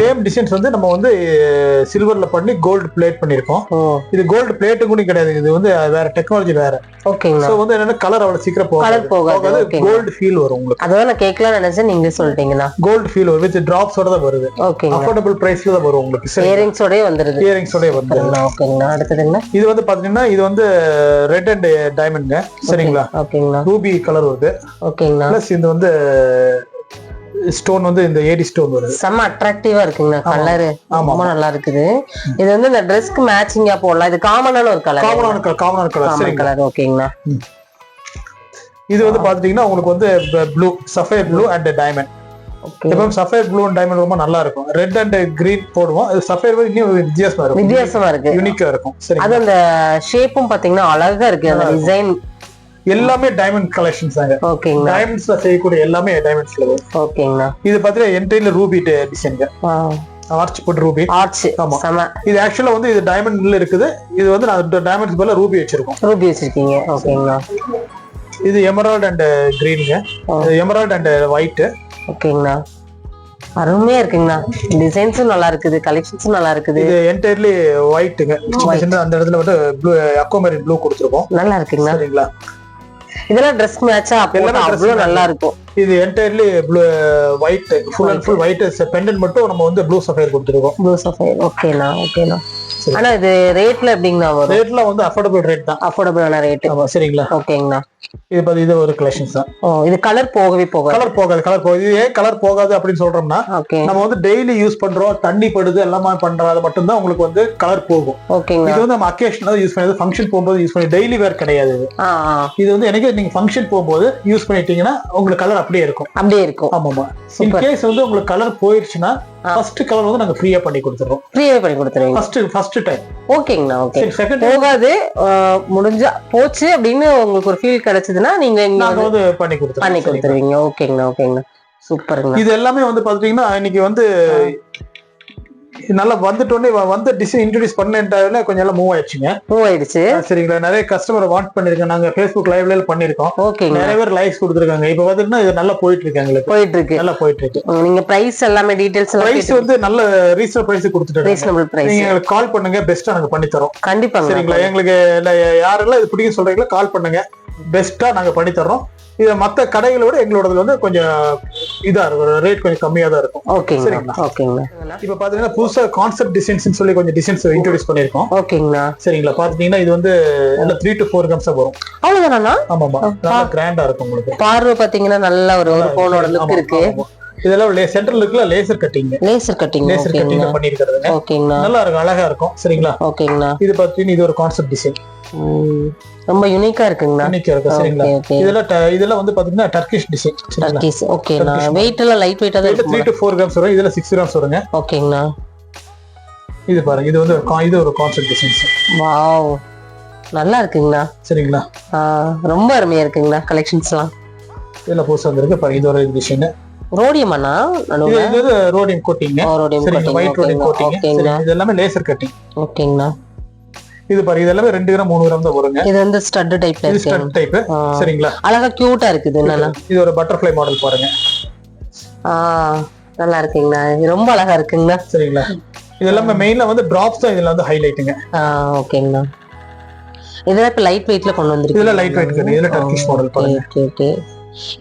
[SPEAKER 2] சேம் டிசைன்ஸ் வந்து நம்ம வந்து சில்வர்ல பண்ணி கோல்டு பிளேட் பண்ணிருக்கோம் இது கோல்டு பிளேட்டு கூட கிடையாது. இது வந்து வேற டெக்னாலஜி வேற.
[SPEAKER 1] ஓகேங்கண்ணா
[SPEAKER 2] சோ வந்து என்னன்னா கலர் அவ்வளவு சீக்கிரம்
[SPEAKER 1] போகாது,
[SPEAKER 2] போகாது. கோல்டு ஃபீல் வரும் உங்களுக்கு.
[SPEAKER 1] அதான் நான் கேட்கலாம் நினைச்சேன் நீங்களே சொல்லிட்டீங்கண்ணா
[SPEAKER 2] கோல்டு ஃபீல் வித் டிராப்ஸோட தான் வருது.
[SPEAKER 1] ஓகேங்கண்ணா
[SPEAKER 2] அஃபோர்டபுள் பிரைஸ்ல தான் வரும் உங்களுக்கு. சரி
[SPEAKER 1] இயரிங்ஸோடய வந்துருது.
[SPEAKER 2] இயரிங்ஸோட வந்து
[SPEAKER 1] சரிங்கண்ணா ஓகேங்கண்ணா அடுத்ததுங்கண்ணா
[SPEAKER 2] இது வந்து பாத்தீங்கன்னா இது வந்து ரெட் அண்ட் டைமண்ட்ங்க சரிங்களா?
[SPEAKER 1] ஓகேங்கண்ணா
[SPEAKER 2] ரூபி கலர் வருது.
[SPEAKER 1] ஓகேங்கண்ணா
[SPEAKER 2] பிளஸ் இது வந்து ஸ்டோன் வந்து இந்த ஏடி ஸ்டோன் வருது.
[SPEAKER 1] செம்ம அட்ராக்டிவா இருக்குங்கண்ணா கலரு. ரொம்ப நல்லா இருக்குது. இது வந்து இந்த ட்ரெஸ்க்கு மேட்சிங்கா போடலாம். இது காமனான ஒரு கலர்
[SPEAKER 2] காமனான கலர் காமனான கலர்
[SPEAKER 1] கலர் ஓகேங்கண்ணா
[SPEAKER 2] இது வந்து பாத்துட்டீங்கன்னா உங்களுக்கு வந்து blue sapphire blue and diamond
[SPEAKER 1] okay
[SPEAKER 2] எப்பவும் சஃபேர் ப்ளூ அண்ட் டைமண்ட் ரொம்ப நல்லா இருக்கும். ரெட் அண்ட் கிரீன் போடுவோம். அது சஃபேர் இன்னும் வித்தியாசமா இருக்கும்.
[SPEAKER 1] வித்தியாசமா இருக்கு.
[SPEAKER 2] யூனிக்கா இருக்கும். சரி
[SPEAKER 1] அது அந்த ஷேப்பும் பாத்தீங்கன்னா அழகா இருக்கு. அந்த டிசைன்
[SPEAKER 2] எல்லாமே டைமண்ட் கலெக்ஷன்ஸ் தாங்க.
[SPEAKER 1] ஓகேங்கண்ணா
[SPEAKER 2] டைமண்ட்ஸ்ல செய்யக்கூடிய எல்லாமே டைமண்ட்ஸ்ல
[SPEAKER 1] ஓகேங்கண்ணா
[SPEAKER 2] இது பாத்தீங்கன்னா என்ட்ரில ரூபி டிசைன்ங்க ஆர்ச் போட்டு ரூபி
[SPEAKER 1] ஆர்ட்ஸ்
[SPEAKER 2] ஆமா. இது ஆக்சுவலா வந்து இது டைமண்ட்ல இருக்குது. இது வந்து நான் டைமண்ட்ஸ் பதிலா ரூபி வச்சிருக்கோம்.
[SPEAKER 1] ரூபி வச்சிருக்கீங்க. ஓகேங்கண்ணா
[SPEAKER 2] இது எமரால்ட் அண்ட் கிரீனுங்க. எமரால்ட் அண்ட் ஒயிட்
[SPEAKER 1] ஓகேங்கண்ணா. அருமையா இருக்குங்கண்ணா. டிசைன்ஸும் நல்லா இருக்குது கலெக்ஷன்ஸும் நல்லா இருக்குது.
[SPEAKER 2] இது என்டையர்லி ஒயிட்டுங்க சின்ன அந்த இடத்துல வந்து ப்ளூ அக்கோமரி ப்ளூ கொடுத்துருக்கோம்.
[SPEAKER 1] நல்லா இருக்குங்கண்ணா.
[SPEAKER 2] சரிங்களா?
[SPEAKER 1] இதெல்லாம் ட்ரெஸ் மேட்சா அப்போ
[SPEAKER 2] எல்லாமே dress
[SPEAKER 1] அவ்வளவு
[SPEAKER 2] match.
[SPEAKER 1] நல்லா இருக்கும்.
[SPEAKER 2] இது entirely blue white full and full white pendant மட்டும் நம்ம வந்து ப்ளூ சஃபைர் கொடுத்துருக்கோம்.
[SPEAKER 1] ப்ளூ சஃபைர் ஓகேண்ணா ஓகேண்ணா. ஆனா இது ரேட்ல எப்படிங்கண்ணா வரும்?
[SPEAKER 2] ரேட்லாம் வந்து அஃபோர்டபுள் ரேட் தான்.
[SPEAKER 1] அஃபோர்டபுளான ரேட்
[SPEAKER 2] ஆமா சரிங்களா?
[SPEAKER 1] ஓகேங்கண்ணா
[SPEAKER 2] இது பார்த்து இது ஒரு கலெக்ஷன்ஸ் தான்.
[SPEAKER 1] ஓ இது கலர் போகவே போகாது.
[SPEAKER 2] கலர் போகாது கலர் போகாது. இது ஏன் கலர் போகாது அப்படின்னு சொல்றோம்னா நம்ம வந்து டெய்லி யூஸ் பண்றோம் தண்ணி படுது எல்லாமே பண்றோம் அது மட்டும்தான் உங்களுக்கு வந்து கலர் போகும்.
[SPEAKER 1] ஓகேங்கண்ணா
[SPEAKER 2] இது வந்து நம்ம அக்கேஷனல் யூஸ் பண்ணி ஃபங்க்ஷன் போகும்போது யூஸ் பண்ணி டெய்லி வேர் கிடையாது இது. வந்து எனக்கு நீங்க ஃபங்க்ஷன் போகும்போது யூஸ் பண்ணிட்டீங்கன்னா உங்களுக்கு கலர் அப்படியே இருக்கும்.
[SPEAKER 1] அப்படியே இருக்கும்.
[SPEAKER 2] ஆமாமா. இன்
[SPEAKER 1] சூப்பர்.
[SPEAKER 2] கேஸ் வந்து உங்களுக்கு கலர் போயிருச்சுன்னா. ஃபர்ஸ்ட் கலர் வந்து நாங்க ஃப்ரீயா பண்ணி கொடுத்துறோம்
[SPEAKER 1] ஃப்ரீயாவே பண்ணி கொடுத்துருவீங்க
[SPEAKER 2] ஃபர்ஸ்ட் ஃபர்ஸ்ட் டைம்
[SPEAKER 1] ஓகேங்கண்ணா ஓகே.
[SPEAKER 2] செகண்ட்
[SPEAKER 1] போகாது. முடிஞ்சா போச்சு அப்படின்னு உங்களுக்கு ஒரு ஃபீல் கிடைச்சதுன்னா நீங்க
[SPEAKER 2] நாங்க
[SPEAKER 1] வந்து
[SPEAKER 2] பண்ணி கொடுத்துறோம்
[SPEAKER 1] பண்ணி? கொடுத்துருவீங்க ஓகேங்கண்ணா ஓகேங்கண்ணா. சூப்பருங்கண்ணா.
[SPEAKER 2] இது எல்லாமே வந்து பாத்தீங்கன்னா இன்னைக்கு வந்து நல்லா வந்துட்டோன்னே வந்து டிசைன் இன்ட்ரடியூஸ் பண்ணேன்ட்டாவே கொஞ்சம் எல்லாம் மூவ் ஆயிடுச்சுங்க.
[SPEAKER 1] மூவ் ஆயிடுச்சு.
[SPEAKER 2] சரிங்களா. நிறைய கஸ்டமர் வாண்ட் பண்ணிருக்கோம் நாங்க ஃபேஸ்புக் லைவ்ல பண்ணிருக்கோம்
[SPEAKER 1] ஓகேங்க.
[SPEAKER 2] நிறைய பேர் லைக்ஸ் கொடுத்துருக்காங்க. இப்ப பாத்தீங்கன்னா இது நல்லா போயிட்டு இருக்கு எங்களுக்கு.
[SPEAKER 1] போயிட்டு இருக்கு
[SPEAKER 2] நல்லா போயிட்டு இருக்கு
[SPEAKER 1] நீங்க பிரைஸ் எல்லாமே டீடைல்ஸ்
[SPEAKER 2] பிரைஸ் வந்து நல்ல ரீசனபிள் பிரைஸ் கொடுத்துட்டு
[SPEAKER 1] ரீசனபிள் பிரைஸ்
[SPEAKER 2] நீங்க எங்களுக்கு கால் பண்ணுங்க. பெஸ்டா நாங்க பண்ணி தரோம்.
[SPEAKER 1] கண்டிப்பாங்க.
[SPEAKER 2] சரிங்களா. எங்களுக்கு யாரெல்லாம் இது பிடிக்கும் சொல்றீங்களோ கால் பண்ணுங்க. பெஸ்டா நாங்க பண்ணி தர்றோம். இது மத்த கடைகளை விட எங்களோடதுல வந்து கொஞ்சம் இதா இருக்கும். ரேட் கொஞ்சம் கம்மியா தான் இருக்கும்.
[SPEAKER 1] ஓகேங்கண்ணா
[SPEAKER 2] சரிங்களா.
[SPEAKER 1] ஓகேங்கண்ணா
[SPEAKER 2] இப்ப பாத்தீங்கன்னா புதுசா கான்செப்ட் டிசைன்ஸ் சொல்லி கொஞ்சம் டிசைன்ஸ் இன்ட்ரோடியூஸ் பண்ணிருக்கோம்
[SPEAKER 1] ஓகேங்கண்ணா
[SPEAKER 2] சரிங்களா? பாத்தீங்கன்னா இது வந்து த்ரீ டு ஃபோர் கிராம்ஸ் வரும்.
[SPEAKER 1] அவ்வளவுதானா?
[SPEAKER 2] ஆமாமா நல்லா கிராண்டா இருக்கும் உங்களுக்கு.
[SPEAKER 1] பார்வை பாத்தீங்கன்னா நல்ல ஒரு ஒரு போனோட லுக்
[SPEAKER 2] ஆமா,
[SPEAKER 1] இருக்கு.
[SPEAKER 2] ஆமா. இதெல்லாம் சென்டர்ல இருக்குல்ல laser cutting
[SPEAKER 1] laser cutting
[SPEAKER 2] laser cutting
[SPEAKER 1] ஓகேங்கண்ணா
[SPEAKER 2] நல்லா இருக்கும் அழகா இருக்கும். சரிங்களா?
[SPEAKER 1] ஓகேங்கண்ணா
[SPEAKER 2] இது பாத்தீங்கன்னா இது ஒரு கான்செப்ட் டிசைன்
[SPEAKER 1] ரொம்ப யூனிக்கா இருக்குங்கண்ணா.
[SPEAKER 2] இன்னைக்கு இருக்கும் சரிங்களா?
[SPEAKER 1] ஓகே ஓகே
[SPEAKER 2] இதெல்லாம் இதெல்லாம் வந்து பாத்தீங்கன்னா டர்கிஷ் டிசைன்
[SPEAKER 1] ஓகேண்ணா
[SPEAKER 2] Turkish.
[SPEAKER 1] வெயிட் எல்லாம் லைட் வெயிட்டா தான்
[SPEAKER 2] த்ரீ
[SPEAKER 1] இருக்கும்?
[SPEAKER 2] டு ஃபோர் கிராம்ஸ் வரும். இதுல சிக்ஸ் கிராம்ஸ் வருங்க.
[SPEAKER 1] ஓகேங்கண்ணா
[SPEAKER 2] இது பாருங்க இது வந்து ஒரு இது ஒரு கான்செப்ட் டிசைன்ஸ்
[SPEAKER 1] வாவ் நல்லா இருக்குங்கண்ணா.
[SPEAKER 2] சரிங்களா?
[SPEAKER 1] ரொம்ப அருமையா இருக்குங்கண்ணா கலெக்ஷன்ஸ்லாம்
[SPEAKER 2] இதுல புதுசா வந்திருக்கு பாருங்க இது ஒரு டிசைன்
[SPEAKER 1] ரோடியமாண்ணா
[SPEAKER 2] இது ரோடியம் கோட்டிங்
[SPEAKER 1] ரோடியம்
[SPEAKER 2] சரிங்களா? ஒயிட் ரோடியம் கோட்டிங் இது எல்லாமே லேசர் கட்டிங்
[SPEAKER 1] ஓகேங்கண்ணா
[SPEAKER 2] இது பாருங்க இது எல்லாமே ரெண்டு கிராம் மூணு கிராம் தான் வருங்க.
[SPEAKER 1] இது வந்து ஸ்டட் டைப்ல
[SPEAKER 2] இது ஸ்டட் டைப். சரிங்களா?
[SPEAKER 1] அழகா கியூட்டா இருக்குது என்னன்னா.
[SPEAKER 2] இது ஒரு பட்டர்ஃப்ளை மாடல் பாருங்க.
[SPEAKER 1] ஆ நல்லா இருக்குங்கண்ணா. இது ரொம்ப அழகா இருக்குங்கண்ணா.
[SPEAKER 2] சரிங்களா? இது எல்லாமே மெயின்ல வந்து டிராப்ஸ் தான் இதுல வந்து ஹைலைட்டுங்க
[SPEAKER 1] ஓகேங்கண்ணா. இதெல்லாம் இப்ப லைட் வெயிட்ல கொண்டு வந்திருக்கு
[SPEAKER 2] இதுல லைட் வெயிட் இதுல டர்கிஷ் மாடல் பாருங்க.
[SPEAKER 1] Okay okay.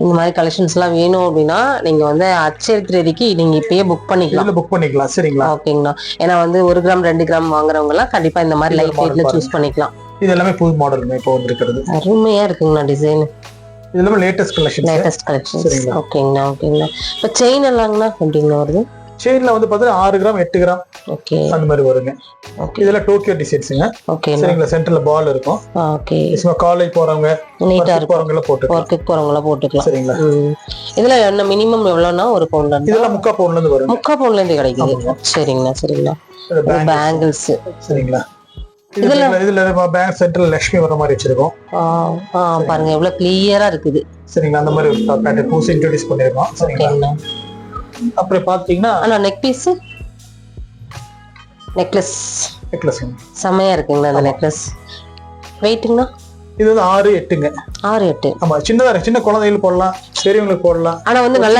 [SPEAKER 1] இந்த மாதிரி கலெக்ஷன்ஸ் எல்லாம் வேணும் அப்படின்னா நீங்க வந்து அச்சல் தேதிக்கு நீங்க இப்பயே புக் பண்ணிக்கலாம்.
[SPEAKER 2] புக் பண்ணிக்கலாம். சரிங்களா?
[SPEAKER 1] ஓகேங்கண்ணா ஏன்னா வந்து ஒரு கிராம் ரெண்டு கிராம் வாங்குறவங்க எல்லாம் கண்டிப்பா இந்த மாதிரி லைட்
[SPEAKER 2] பாருங்க.
[SPEAKER 1] சூஸ் பண்ணிக்கலாம்.
[SPEAKER 2] இது எல்லாமே புது மாடல் இப்போ வந்திருக்கிறது.
[SPEAKER 1] அருமையா இருக்குங்கண்ணா டிசைன்
[SPEAKER 2] இது எல்லாமே லேட்டஸ்ட் கலெக்ஷன்
[SPEAKER 1] லேட்டஸ்ட்
[SPEAKER 2] சரிங்களா.
[SPEAKER 1] ஓகேங்கண்ணா ஓகேங்கண்ணா இப்போ செயின் எல்லாங்கண்ணா எப்படிங்கண்ணா வருது?
[SPEAKER 2] செயின்ல வந்து பாத்தீங்கன்னா ஆறு கிராம் எட்டு கிராம்
[SPEAKER 1] ஓகே
[SPEAKER 2] அந்த மாதிரி வருங்க.
[SPEAKER 1] ஓகே
[SPEAKER 2] இதெல்லாம் டோக்கியோ டிசைன்ஸுங்க
[SPEAKER 1] ஓகேண்ணா
[SPEAKER 2] சரிங்களா? சென்டர்ல பால் இருக்கும்.
[SPEAKER 1] ஓகே
[SPEAKER 2] சும்மா காலேஜ் போறவங்க
[SPEAKER 1] நீட்டா
[SPEAKER 2] work
[SPEAKER 1] இருக்கும்.
[SPEAKER 2] போறவங்க எல்லாம் போட்டுக்கலாம்.
[SPEAKER 1] ஒர்க்குக்கு
[SPEAKER 2] சரிங்களா?
[SPEAKER 1] ம். இதுல என்ன மினிமம் எவ்வளவுனா ஒரு இருந்து
[SPEAKER 2] இதெல்லாம் முக்கா பவுன்ல இருந்து வரும்
[SPEAKER 1] முக்கா பவுண்ட்ல இருந்து கிடைக்குது. சரிங்கண்ணா சரிங்கண்ணா பேங்கிள்ஸ்
[SPEAKER 2] சரிங்களா? இதுல இதுல பேங்க் சென்ட்ரல் லட்சுமி வர மாதிரி வச்சிருக்கோம்.
[SPEAKER 1] பாருங்க. எவ்வளவு கிளியரா இருக்குது.
[SPEAKER 2] சரிங்களா? அந்த மாதிரி ஒரு பேட்டர்ன் புதுசு இன்ட்ரோடியூஸ் பண்ணிருக்கோம். சரிங்களா? அப்புறம் பாத்தீங்கன்னா
[SPEAKER 1] ஆனா நெக் பீஸ் நெக்லஸ்
[SPEAKER 2] நெக்லஸ்
[SPEAKER 1] செமையா இருக்குங்கண்ணா அந்த நெக்லஸ் வெயிட்டுங்கண்ணா
[SPEAKER 2] இது வந்து ஆறு எட்டுங்க.
[SPEAKER 1] ஆறு எட்டு.
[SPEAKER 2] ஆமா சின்னதா இருக்கு. சின்ன குழந்தைகளுக்கு போடலாம் பெரியவங்களுக்கு போடலாம்.
[SPEAKER 1] ஆனா வந்து நல்ல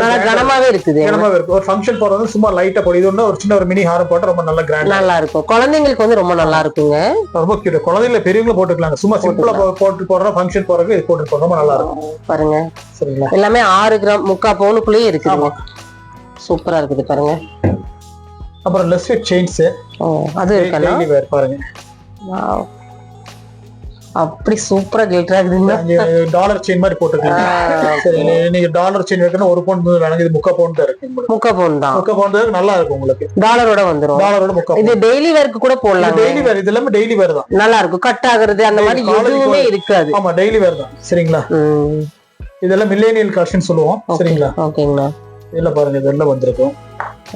[SPEAKER 1] நல்ல கனமாவே இருக்குது.
[SPEAKER 2] கனமா இருக்கு ஒரு ஃபங்க்ஷன் போறது சும்மா லைட்டா இது ஒண்ணு ஒரு சின்ன ஒரு மினி ஹாரம் போட்டா ரொம்ப நல்ல கிராண்ட்
[SPEAKER 1] நல்லா இருக்கும். குழந்தைங்களுக்கு வந்து ரொம்ப நல்லா இருக்குங்க.
[SPEAKER 2] ரொம்ப கியூட் குழந்தைங்கள பெரியவங்களும் போட்டுக்கலாங்க. சும்மா சிம்பிளா போட்டு போடுற ஃபங்க்ஷன் போறதுக்கு இது போட்டு ரொம்ப நல்லா இருக்கும்.
[SPEAKER 1] பாருங்க.
[SPEAKER 2] சரிங்களா?
[SPEAKER 1] எல்லாமே ஆறு கிராம் முக்கா பவுனுக்குள்ளேயே இருக்குதுங்க. சூப்பரா இருக்குது பாருங்க.
[SPEAKER 2] அப்புறம் லெஸ் செயின்ஸ்
[SPEAKER 1] அது இருக்கா
[SPEAKER 2] பாருங்க.
[SPEAKER 1] அப்படி சூப்பரா இருக்குதுங்களா
[SPEAKER 2] டாலர் செயின் மாதிரி போட்டுருக்கீங்க. நீங்க டாலர் செயின் வைக்கணும் ஒரு பவுண்ட் வேணும் இது முக்கா பவுண்ட் தான் இருக்கு.
[SPEAKER 1] முக்க பவுன் தான்.
[SPEAKER 2] முக்கா பவுண்ட் நல்லா இருக்கும் உங்களுக்கு.
[SPEAKER 1] டாலரோட வந்துரும்.
[SPEAKER 2] டாலரோட முக்கா
[SPEAKER 1] இது டெய்லி வேர்க்கு கூட போடலாம்
[SPEAKER 2] டெய்லி வேர் இது எல்லாமே டெய்லி வேர் தான்.
[SPEAKER 1] நல்லா இருக்கும். கட் ஆகுறது அந்த மாதிரி எதுவுமே இருக்காது.
[SPEAKER 2] ஆமா டெய்லி வேர் தான். சரிங்களா? இதெல்லாம் மில்லேனியல் கலெக்ஷன் சொல்லுவோம். சரிங்களா?
[SPEAKER 1] ஓகேங்கண்ணா
[SPEAKER 2] இதெல்லாம் பாருங்க இதெல்லாம் வந்திருக்கும்.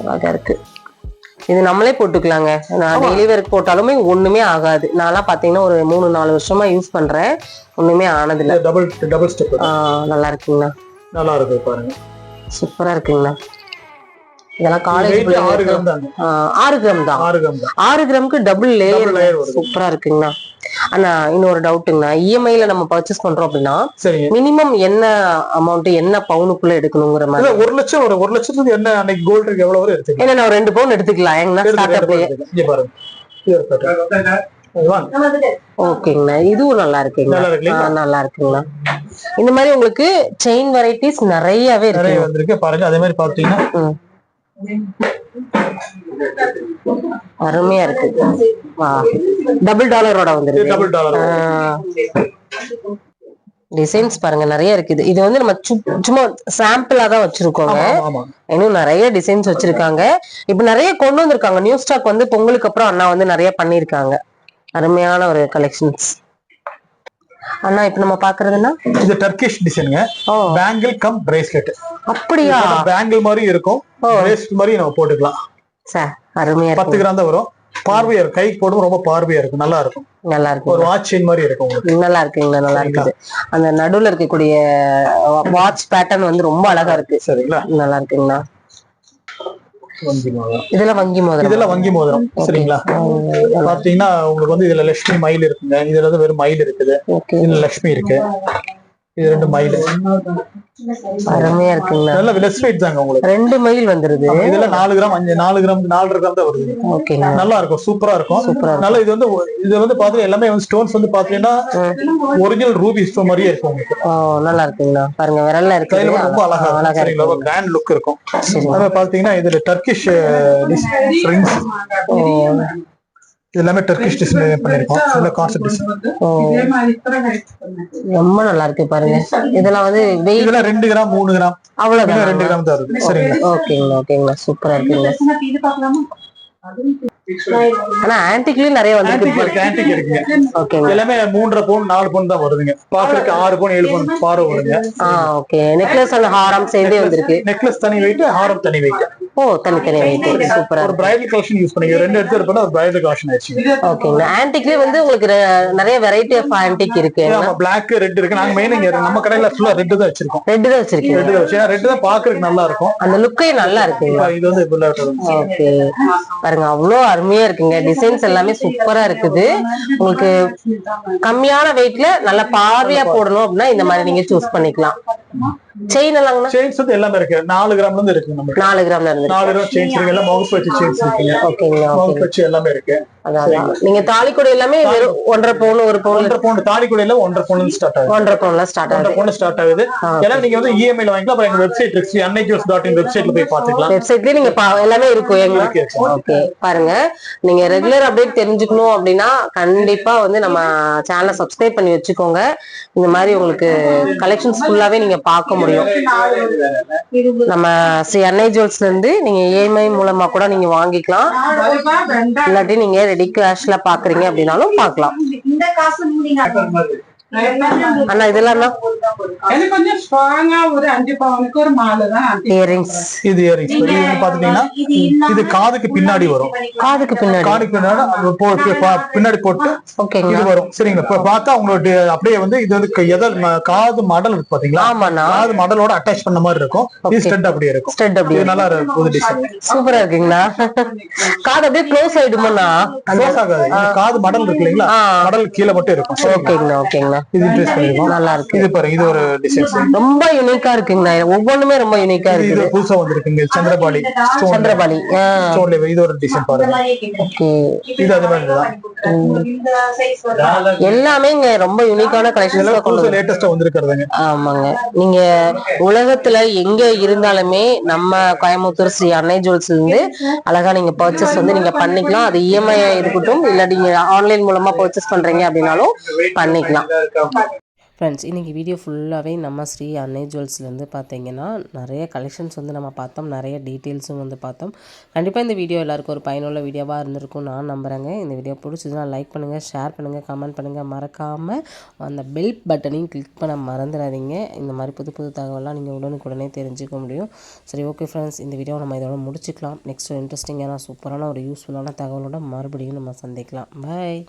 [SPEAKER 1] அழகா இருக்கு. இது நம்மளே போட்டுக்கலாங்க. நான் டெய்லி வேர்க்கு போட்டாலுமே ஒண்ணுமே ஆகாது. நான்லாம் பாத்தீங்கன்னா ஒரு மூணு நாலு வருஷமா யூஸ் பண்றேன். ஒண்ணுமே ஆனதில்ல.
[SPEAKER 2] டபுள் டபுள் ஸ்டெப்
[SPEAKER 1] நல்லா இருக்குங்கண்ணா.
[SPEAKER 2] நல்லா இருக்கு பாருங்க.
[SPEAKER 1] சூப்பரா இருக்குங்கண்ணா. இதெல்லாம் காலேஜ்
[SPEAKER 2] ஆறு கிராம்
[SPEAKER 1] தான்.
[SPEAKER 2] ஆறு கிராம் தான்.
[SPEAKER 1] ஆறு கிராமுக்கு டபுள் லேயர். சூப்பரா இருக்குங்கண்ணா. அண்ணா இன்னொரு டவுட்டுங்கண்ணா இஎம்ஐல நம்ம பர்ச்சேஸ் பண்றோம் அப்படின்னா மினிமம் என்ன அமௌண்ட் என்ன பவுனுக்குள்ள எடுக்கணுங்கிற மாதிரி.
[SPEAKER 2] இல்ல, ஒரு லட்சம் வரும். ஒரு லட்சத்துக்கு என்ன அன்னைக்கு கோல்டு இருக்கு எவ்வளவு எடுத்துக்கலாம்
[SPEAKER 1] ஏன்னா நான் ஒரு ரெண்டு பவுன் எடுத்துக்கலாம்.
[SPEAKER 2] எடுத்து-
[SPEAKER 1] ஸ்டார்ட் அப்லயே
[SPEAKER 2] ஒரு.
[SPEAKER 1] ஓகேங்கண்ணா இதுவும் நல்லா இருக்குங்கண்ணா.
[SPEAKER 2] நல்லா இருக்கு
[SPEAKER 1] ஆ, நல்லா இருக்குங்கண்ணா. இந்த மாதிரி உங்களுக்கு செயின் வெரைட்டிஸ் நிறையவே
[SPEAKER 2] நிறைய
[SPEAKER 1] இருக்கு
[SPEAKER 2] வந்திருக்கு. பாருங்க அதே மாதிரி பாத்தீங்கன்னா.
[SPEAKER 1] அருமையா இருக்கு. டபுள் டாலரோட வந்துருக்கு. டிசைன்ஸ் பாருங்க நிறைய இருக்குது இது வந்து நம்ம சும்மா சாம்பிளா தான் வச்சிருக்கோங்க. இன்னும் நிறைய டிசைன்ஸ் வச்சிருக்காங்க. இப்ப நிறைய கொண்டு வந்திருக்காங்க. நியூ ஸ்டாக் வந்து பொங்கலுக்கு அப்புறம் அண்ணா வந்து நிறைய பண்ணிருக்காங்க அருமையான ஒரு கலெக்ஷன்ஸ் அண்ணா இப்ப நம்ம பாக்குறதுன்னா?
[SPEAKER 2] இது டர்கிஷ் டிசைனுங்க பேங்கிள் கம் பிரேஸ்லெட்
[SPEAKER 1] அப்படியா?
[SPEAKER 2] பேங்கிள் மாதிரி இருக்கும். பிரேஸ்லெட் மாதிரி நம்ம போட்டுக்கலாம்.
[SPEAKER 1] சார் அருமையா
[SPEAKER 2] பத்து கிராம் தான் வரும். பார்வையா இருக்கும். கைக்கு போடும் ரொம்ப பார்வையா இருக்கும். நல்லா இருக்கும்.
[SPEAKER 1] நல்லா
[SPEAKER 2] ஒரு
[SPEAKER 1] இருக்கு
[SPEAKER 2] வாட்ச் செயின் மாதிரி இருக்கும்
[SPEAKER 1] நல்லா இருக்குங்களா? நல்லா இருக்குது. அந்த நடுவுல இருக்கக்கூடிய வாட்ச் பேட்டர்ன் வந்து ரொம்ப அழகா இருக்கு.
[SPEAKER 2] சரிங்களா?
[SPEAKER 1] நல்லா இருக்குங்கண்ணா
[SPEAKER 2] மோதிரம்
[SPEAKER 1] இதெல்லாம் வங்கி மோதிரம்.
[SPEAKER 2] இதெல்லாம் வங்கி மோதிரம் சரிங்களா? பாத்தீங்கன்னா உங்களுக்கு வந்து இதுல லட்சுமி மயில் இருக்குங்க. இதுல வந்து வெறும் மயில் இருக்குது. இதுல லட்சுமி இருக்கு. இது ரெண்டு மயில்
[SPEAKER 1] அருமையா இருக்குங்கண்ணா
[SPEAKER 2] நல்ல லெஸ் வெயிட் தாங்க உங்களுக்கு.
[SPEAKER 1] ரெண்டு மைல் வந்துருது.
[SPEAKER 2] இதுல நாலு கிராம் அஞ்சு நாலு கிராம் நாலரை கிராம் தான் வருது.
[SPEAKER 1] ஓகேங்க
[SPEAKER 2] நல்லா இருக்கும். சூப்பரா இருக்கும்.
[SPEAKER 1] சூப்பரா.
[SPEAKER 2] நல்லா இது வந்து இது வந்து பாத்தீங்கன்னா எல்லாமே வந்து ஸ்டோன்ஸ் வந்து பாத்தீங்கன்னா ஒரிஜினல் ரூபி ஸ்டோன் மாதிரியே இருக்கும் உங்களுக்கு.
[SPEAKER 1] ஓ நல்லா இருக்குங்கண்ணா பாருங்க விரல்ல இருக்கு
[SPEAKER 2] கையில ரொம்ப அழகா
[SPEAKER 1] அழகா
[SPEAKER 2] சரிங்களா?
[SPEAKER 1] இருக்கு
[SPEAKER 2] கிராண்ட் லுக் இருக்கும். அதே பாத்தீங்கன்னா இதுல டர்கிஷ் ரிங்ஸ்
[SPEAKER 1] ஓ.
[SPEAKER 2] இது எல்லாமே டர்கிஷ் டிசைன் பண்ணிருக்கோம் இதுல கான்செப்ட் டிசைன்
[SPEAKER 1] ஓ. ரொம்ப நல்லா இருக்கு பாருங்க. இதெல்லாம் வந்து வெயிட்
[SPEAKER 2] இதெல்லாம் ரெண்டு கிராம் மூணு கிராம்.
[SPEAKER 1] அவ்வளவுதான்.
[SPEAKER 2] ரெண்டு கிராம் தான் இருக்கு. சரிங்களா
[SPEAKER 1] ஓகேங்களா ஓகேங்களா சூப்பரா இருக்குங்க. ஆனா ஆன்டிக்லயும் நிறைய
[SPEAKER 2] இருக்கு. ஆன்டிக் இருக்குங்க.
[SPEAKER 1] ஓகேங்க
[SPEAKER 2] எல்லாமே மூன்றரை பவுன் நாலு பவுன் தான் வருதுங்க. பாக்குறதுக்கு ஆறு பவுன் ஏழு பவுன் பார்வை வருங்க
[SPEAKER 1] ஆ ஓகே நெக்லஸ் அண்ட் ஹாரம் சேர்ந்தே வந்திருக்கு.
[SPEAKER 2] நெக்லஸ் தனி வெயிட் ஹாரம் தனி வெயிட்
[SPEAKER 1] ஓ தனித்தனி வெயிட் சூப்பரா
[SPEAKER 2] ஒரு பிரைடல் கலெக்ஷன் யூஸ் பண்ணி ரெண்டு எடுத்து இருப்பா ஒரு பிரைடல் கலெக்ஷன் ஆயிடுச்சு.
[SPEAKER 1] ஓகேங்களா. ஆன்டிக்லயே வந்து உங்களுக்கு நிறைய வெரைட்டி ஆஃப் ஆன்டிக் இருக்கு.
[SPEAKER 2] ஆமா பிளாக் ரெட் இருக்கு. நாங்க மெயின் இங்க நம்ம கடையில ஃபுல்லா ரெட் தான் வச்சிருக்கோம்.
[SPEAKER 1] ரெட் தான் வச்சிருக்கீங்க.
[SPEAKER 2] ரெட் தான் வச்சு ரெட் தான் பாக்குறதுக்கு நல்லா இருக்கும்.
[SPEAKER 1] அந்த லுக்கே நல்லா இருக்குங்க.
[SPEAKER 2] இப்ப இது வந்து இப்ப
[SPEAKER 1] ஓகே பாருங்க அவ்வளோ அருமையா இருக்குங்க. டிசைன்ஸ் எல்லாமே சூப்பரா இருக்குது. உங்களுக்கு கம்மியான வெயிட்ல நல்ல பார்வையா போடணும் அப்படின்னா இந்த மாதிரி நீங்க சூஸ் பண்ணிக்கலாம். செயின் எல்லாங்கண்ணா?
[SPEAKER 2] செயின்ஸ் வந்து எல்லாமே இருக்கு. நாலு கிராம்ல இருந்து இருக்கு நம்ம
[SPEAKER 1] நாலு கிராம்ல இருந்து
[SPEAKER 2] நாலு கிராம் செயின்ஸ் இருக்கு. எல்லாம் மவுஸ் வச்சு செயின்ஸ் இருக்குங்க
[SPEAKER 1] ஓகேங்களா
[SPEAKER 2] மவுஸ்
[SPEAKER 1] ஓகே
[SPEAKER 2] வச்சு எல்லாமே இருக்கு.
[SPEAKER 1] அதான் நீங்க தாலிக்கொடி எல்லாமே வெறும் ஒன்றரை பவுன் ஒரு பவுன்.
[SPEAKER 2] ஒன்றரை பவுன். தாலி கூடையில ஒன்றரை பவுன் ஸ்டார்ட் ஆகுது.
[SPEAKER 1] ஒன்றரை பவுன்ல ஸ்டார்ட்
[SPEAKER 2] ஒன்றரை
[SPEAKER 1] ஆகுது.
[SPEAKER 2] பவுன் ஸ்டார்ட் ஆகுது. ஏன்னா நீங்க வந்து இஎம்ஐல வாங்கிக்கலாம். அப்புறம் எங்க வெப்சைட் இருக்கு. அன்னைக்கு டாட் இன் வெப்சைட்ல போய் பாத்துக்கலாம்
[SPEAKER 1] வெப்சைட்லயே நீங்க எல்லாமே இருக்கும் எங்க?
[SPEAKER 2] இருக்கு, இருக்கு.
[SPEAKER 1] ஓகே. பாருங்க. நீங்க ரெகுலர் அப்டேட் தெரிஞ்சுக்கணும் அப்படின்னா கண்டிப்பா வந்து நம்ம சேனலை சப்ஸ்கிரைப் பண்ணி வச்சுக்கோங்க. இந்த மாதிரி உங்களுக்கு கலெக்ஷன்ஸ் ஃபுல்லாவே நீங்க பார்க்க முடியும். நம்ம ஸ்ரீ அன்னை ஜுவல்ஸ்ல இருந்து நீங்க இஎம்ஐ மூலமா கூட நீங்க வாங்கிக்கலாம். இல்லாட்டி நீங்க ரெடி கேஷ்ல பாக்குறீங்க அப்படின்னாலும் பாக்கலாம்.
[SPEAKER 5] இந்த காசு
[SPEAKER 1] அண்ணா இதெல்லாம்
[SPEAKER 6] எனக்கு கொஞ்சம் ஸ்ட்ராங்கா ஒரு அஞ்சு பவுனுக்கு ஒரு மாலை தான்
[SPEAKER 1] இயரிங்ஸ்
[SPEAKER 2] இது இயரிங்ஸ் இது வந்து பாத்துட்டீங்கன்னா இது காதுக்கு பின்னாடி வரும்.
[SPEAKER 1] காதுக்கு பின்னாடி.
[SPEAKER 2] காதுக்கு பின்னாடி போட்டு
[SPEAKER 1] ஓகேங்களா
[SPEAKER 2] இது வரும். சரிங்களா? இப்ப பார்த்தா உங்களோட அப்படியே வந்து இது வந்து எதல் காது மடல் இருக்கு பாத்தீங்களா?
[SPEAKER 1] ஆமாண்ணா.
[SPEAKER 2] காது மடலோட அட்டாச் பண்ண மாதிரி இருக்கும். இது. ஸ்டெட் அப்படியே இருக்கும்.
[SPEAKER 1] ஸ்டெட் அப்படி
[SPEAKER 2] இது நல்லா இருக்கும். புது டிசைன்
[SPEAKER 1] சூப்பரா இருக்குங்களா காது அப்படியே க்ளோஸ் ஆயிடுமாண்ணா?
[SPEAKER 2] க்ளோஸ் ஆகாது. காது மடல் இருக்கு இல்லைங்களா. மடல் கீழே மட்டும் இருக்கும்?
[SPEAKER 1] ஓகேங்கண்ணா ஓகேங்கண்ணா
[SPEAKER 2] இது இன்ட்ரெஸ்ட் பண்ணிருக்கோம்
[SPEAKER 6] நல்லா இருக்கு.
[SPEAKER 2] இது பாருங்க இது ஒரு டிசைன்
[SPEAKER 6] ரொம்ப யூனிக்கா இருக்குங்கண்ணா ஒவ்வொன்றுமே ரொம்ப யூனிக்கா
[SPEAKER 2] இது
[SPEAKER 6] இருக்குது.
[SPEAKER 2] புதுசா வந்திருக்குங்க சந்திரபாலி
[SPEAKER 6] சந்திரபாலி
[SPEAKER 2] ஸ்டோன்ல இது ஒரு டிசைன் பாருங்க.
[SPEAKER 6] ஓகே.
[SPEAKER 2] இது அது மாதிரி தான்.
[SPEAKER 6] எல்லாமே இங்க ரொம்ப யூனிக்கான கலெக்ஷன்ஸ் கொண்டு
[SPEAKER 2] லேட்டஸ்டா வந்திருக்கிறதுங்க.
[SPEAKER 6] ஆமாங்க. நீங்க உலகத்துல எங்க இருந்தாலுமே நம்ம கோயம்புத்தூர் ஸ்ரீ அன்னை ஜுவல்ஸ்ல இருந்து அழகா நீங்க பர்ச்சேஸ் வந்து நீங்க பண்ணிக்கலாம். அது இஎம்ஐ இருக்கட்டும் இல்ல நீங்க ஆன்லைன் மூலமா பர்ச்சேஸ் பண்றீங்க அப்படின்னாலும் பண்ணிக்கலாம்.
[SPEAKER 1] ஃப்ரெண்ட்ஸ் இன்றைக்கி வீடியோ ஃபுல்லாகவே நம்ம ஸ்ரீ அன்னை ஜுவல்ஸ்லேருந்து பார்த்தீங்கன்னா நிறைய கலெக்ஷன்ஸ் வந்து நம்ம பார்த்தோம். நிறைய டீட்டெயில்ஸும் வந்து பார்த்தோம். கண்டிப்பாக இந்த வீடியோ எல்லாருக்கும் ஒரு பயனுள்ள வீடியோவாக இருந்திருக்கும் நான் நம்புகிறேங்க இந்த வீடியோ பிடிச்சதுன்னா லைக் பண்ணுங்கள் ஷேர் பண்ணுங்கள் கமெண்ட் பண்ணுங்கள் மறக்காமல் அந்த பெல் பட்டனையும் கிளிக் பண்ண மறந்துடாதீங்க. இந்த மாதிரி புது புது தகவலாம் நீங்கள் உடனுக்குடனே தெரிஞ்சுக்க முடியும். சரி ஓகே ஃப்ரெண்ட்ஸ் இந்த வீடியோ நம்ம இதோட முடிச்சுக்கலாம். நெக்ஸ்ட் இன்ட்ரெஸ்டிங்கான சூப்பரான ஒரு யூஸ்ஃபுல்லான தகவலோட மறுபடியும் நம்ம சந்திக்கலாம். பாய்